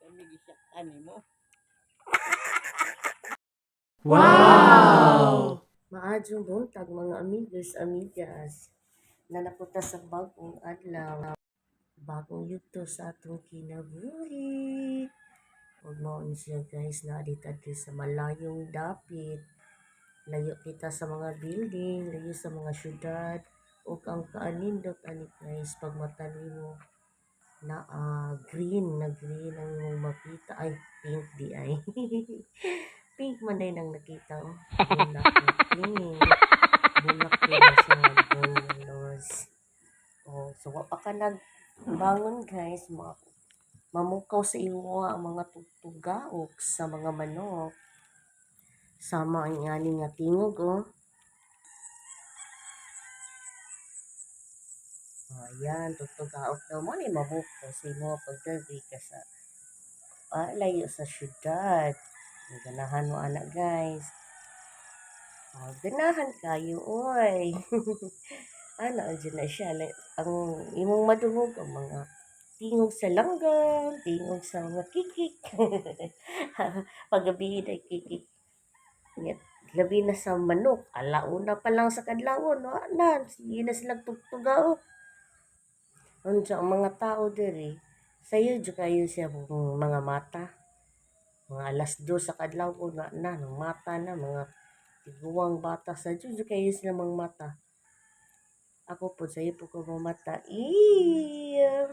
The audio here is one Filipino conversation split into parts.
kami gisaktan mo. Wow! Maadjong buntag mga amigos, amigas. Nanapunta sa bagong adlaw. Bagong yugto sa atong kinabuhi. Huwag mo siya guys na adit sa malayong dapit. Layo kita sa mga building, layo sa mga syudad. O ang kaanindot ani guys pag matani mo na ah, green na green ang makita ay pink di ay. Pink man day nang nakita. Oh bulak pink. Bulak din na siya bulos oh so wa pa ka nagbangon guys. Ma mamukaw sa imo ang mga tugtugaok sa mga manok. Sama ang ani nga tingog oh Ayan, tutugaok daw mo ni mabuko sa imo pagdali ka sa ah, layo sa syudad. Ganahan mo anak guys. Ah, ganahan kayo oy. ano andyan na siya ang imong madungog ang mga tingog sa langgam, tingog sa mga kikik. Pagabi na kikik. Yan, Labi na sa manok, alauna pa lang sa kadlawon, no? Na, sige na sila tugtugaok. Unsa ang mga tao diri, sayo jud kayo siya mga mata. Mga alas 2 sa kadlaw ko na, na ng mata na mga tiguang bata sa jud kayo sila mga mata. Ako po sayo po ko mga mata. Iya.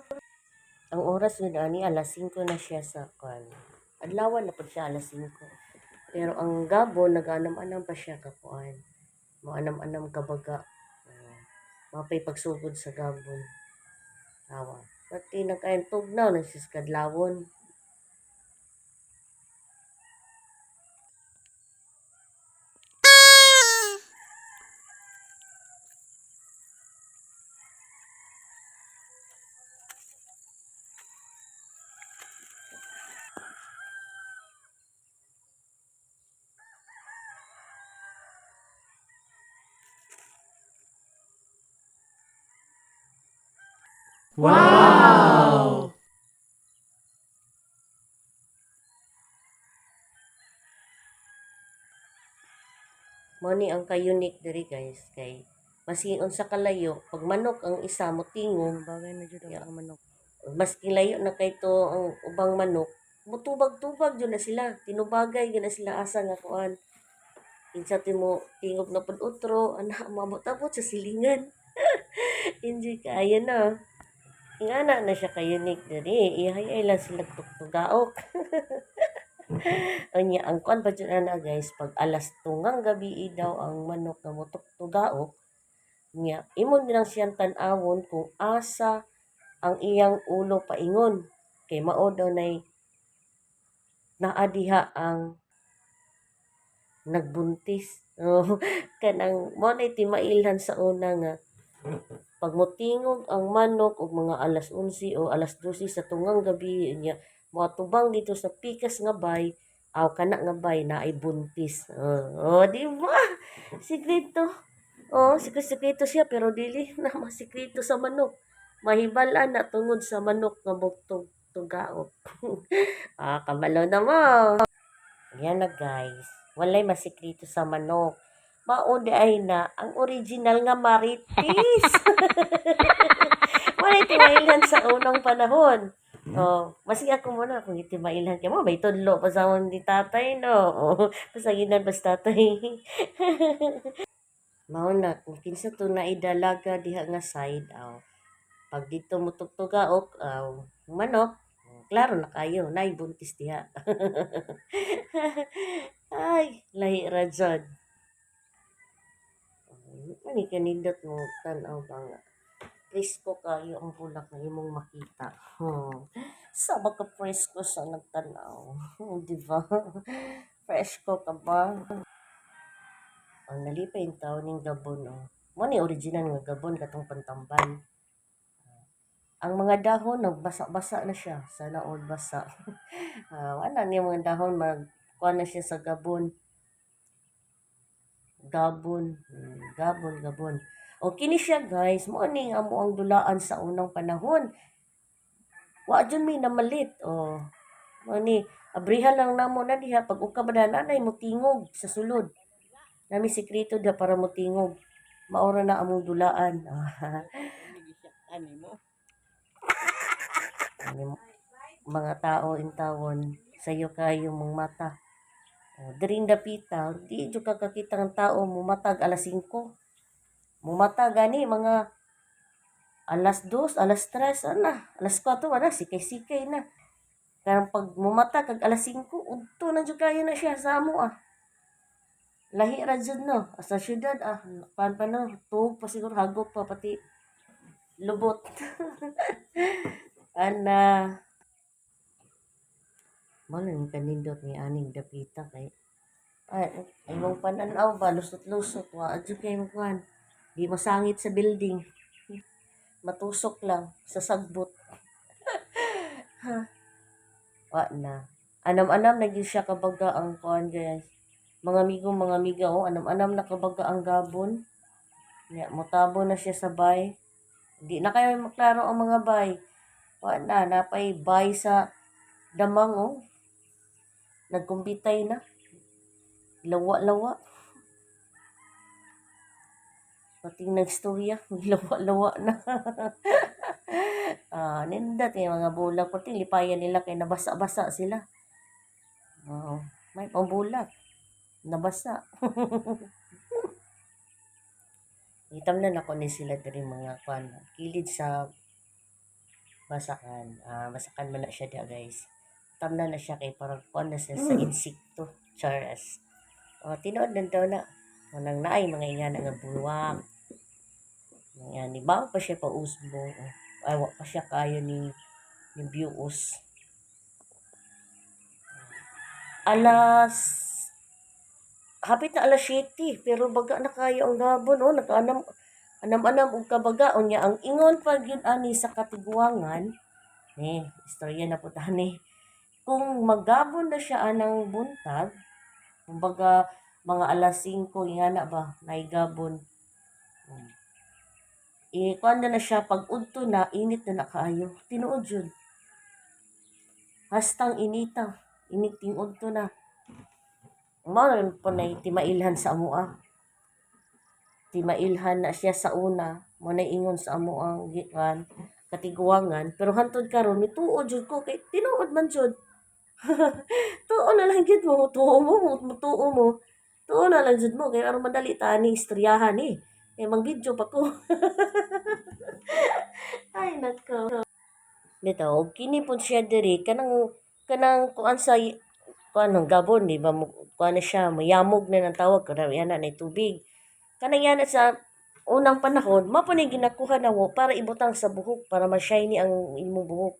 Ang oras yun ani alas 5 na siya sa kan. Adlawan na po siya alas 5. Pero ang gabo nag-anam-anam pa siya kakuan. Maanam-anam kabaga. Uh, mapay pagsugod sa gabon. Awa. Pati nagkain tugnaw na Wow! Mo ni ang ka-unique diri guys. Kay masiun sa kalayo pag manok ang isa mo tingog Bagay na jud ang manok. maski layo na kay to ang ubang manok mutubag-tubag jud na sila. Tinubagay gyud na sila. Asa nga kuan? Kinsa timo tingog na pud utro ana mabot-abot sa silingan. Enjoy kaya na ingana na siya ka unique diri ihayay lang sila tugtugaok Anya, ang kuan pa dyan na guys, pag alas tungang gabi daw ang manok na mutugtugaok, niya, imo nilang siyang tanawon kung asa ang iyang ulo paingon. Kay mao daw nay naadiha ang nagbuntis. Oh, kanang mo na timailhan sa una nga pag mutingog ang manok og mga alas 11 o alas 12 sa tungang gabi niya moatubang dito sa pikas nga bay aw kana nga bay na ay buntis. Oh, oh di ba? Sikreto. Oh, sikreto siya pero dili na masikreto sa manok. Mahibalan na tungod sa manok nga buktog tugaok. ah, kabalo na mo. Yan na guys. Walay masikreto sa manok. Maunde ay na ang original nga maritis. Walay timailhan sa unang panahon. Oh, masig ako muna kung itimailhan ka mo. May tudlo pa sa ni tatay, no? Oh, pasaginan pa sa tatay. Mao na, kung kinsa to na idalaga diha nga side, aw. Pag dito mo tugtugaok, aw, manok, klaro na kayo, nay buntis diha. Ay, lahi ra dyan. Ani kanindot mo tanaw ba nga. Presko kayo ang bulak na imong makita. Hmm. Sama ka presko sa nagtanaw. Hmm, di ba? Presko ka ba? Ang nalipay yung taon ng gabon. Oh. Mo ni original nga gabon katong pantambay. Ang mga dahon nagbasa-basa na siya sa naod basa. uh, wala ni mga dahon mag kuha na siya sa gabon. Gabon, hmm, gabon, gabon. O kini siya guys, mo ani nga mo ang dulaan sa unang panahon. Wa jud may namalit. O Mani, abrihan lang namo na diha pag uka nanay mo tingog sa sulod. Nami sikreto da para mo tingog. Maura na among dulaan. Ani mo? Mga tao in tawon sayo kayo mong mata. O, diring dapita, di jud ka kakita ng tao mumatag alas 5. Mumatag gani mga alas 2, alas 3, ana, alas 4 ana sikay-sikay na. Karang pag mumata kag alas 5, udto na jud kayo na siya sa amo ah. Lahi ra jud no, sa syudad ah, pan pa no, tuog pa siguro hagop pa pati lubot. Ana. Malo yung kanindot ni aning dapita kay ay imong pananaw ba lusot-lusot wa adyo kay mo kuan. Di masangit sa building. Matusok lang sa sagbot. wa na. Anam-anam na gyud siya kabaga ang kuan guys. Mga amigo, mga amiga oh, anam-anam na kabaga ang gabon. Ya, mutabo na siya sa bay. Di na kayo maklaro ang mga bay. Wa na, napay bay sa damang oh. Nagkumbitay na. Lawa-lawa. Pating nagstorya, lawa-lawa na. ah, nindat yung mga bulak. Pating lipayan nila kay nabasa-basa sila. Oo, may pambulak. Nabasa. Itam na ako ni sila diri mga kwan. Kilid sa basakan. Ah, basakan man na siya dia guys. Tamna na siya kay parang kwan na siya sa insekto. Charas. O, tinood na daw na. Manang naay mga ingana nga bulwak. Nga ni bago pa siya pa usbo. Ay, wa pa siya kayo ni ni bius. Alas hapit na alas 7 pero baga na kayo ang gabon oh nakaanam anam-anam og kabaga unya ang ingon pa gyud ani sa katiguangan eh istorya na po tani kung magabon na siya anang buntag kumbaga mga alas 5 ingana ba naigabon hmm. Eh kuan na siya pag udto na init na nakaayo tinuod jud hastang inita init ting udto na Maron po na timailhan sa amo ah. Timailhan na siya sa una. Mo na ingon sa amo ang gikan katiguangan. Pero hantod karon mituod jud ko kay tinuod man jud. tuo na lang gid mo, tuo mo, tuo mo. Tuo na lang jud mo kay aron madali ta ni istoryahan ni. Eh mang video pa ko. Ay nako. Bitaw, kini po siya diri. Kanang kanang kuan sa kuan ng gabon di ba? Kuan na siya mayamog na ng tawag kada yana na tubig. Kanang yana sa unang panahon mapo ni ginakuha na mo para ibutang sa buhok para ma-shiny ang imong buhok.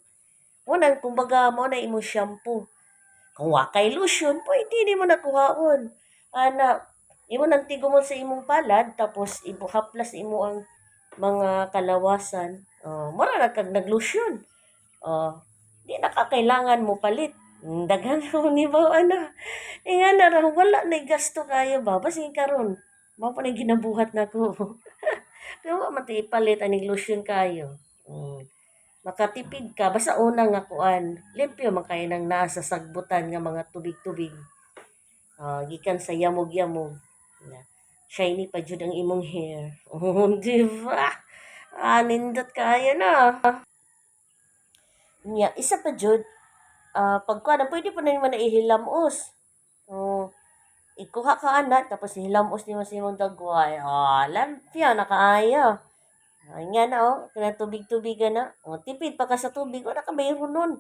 Unang kumbaga mo na imong shampoo. Kung wa kay lotion pwede ni mo nakuhaon. Ana imo nang tigumon sa imong palad tapos ibuhaplas imo ang mga kalawasan oh mura na kag naglotion oh di na kakailangan mo palit daghan ko ni ba ano. Eh nga na raw, wala na gasto kayo ba? Basing karon. Mao pa na ginabuhat na ko. Pero wa man ipalit ani lotion kayo. Mm. Makatipid ka basta una nga kuan. Limpyo man kayo nang nasa sagbutan nga mga tubig-tubig. Uh, gikan sa yamog-yamog. Shiny pa jud ang imong hair. Oh, di ba? Ah, nindot kayo na. Nya, isa pa jud, uh, pagkuha pwede po na naman na ihilamos. Oh, ikuha ka anak, tapos ihilamos ni mas imong dagway. Oh, lampya, nakaayo. Ay nga na, oh, kaya tubig-tubig na. Oh, tipid pa ka sa tubig, wala ka mayroon nun.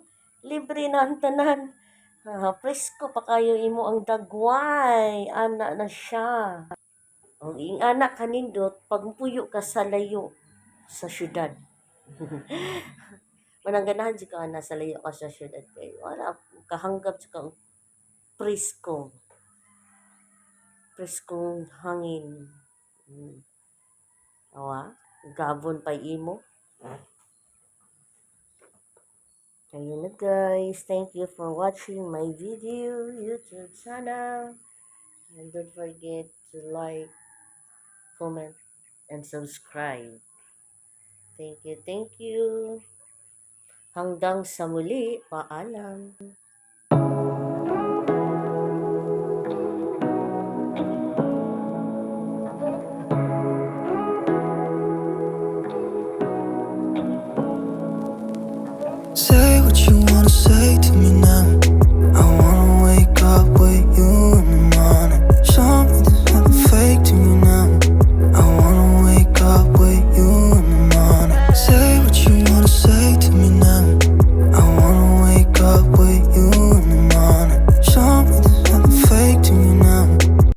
Libre na ang tanan. Ah, presko pa kayo imo ang dagway. Anak na siya. O, oh, ing anak kanindot, pagpuyo ka sa layo sa syudad. manangganahan di ka na sa layo ka sa syudad kay wala kahanggap sa kang presko preskong hangin hmm. awa gabon pa imo Ayun na guys. Thank you for watching my video YouTube channel. And don't forget to like, comment, and subscribe. Thank you, thank you. Hanggang sa muli, paalam. Say what you wanna say to me now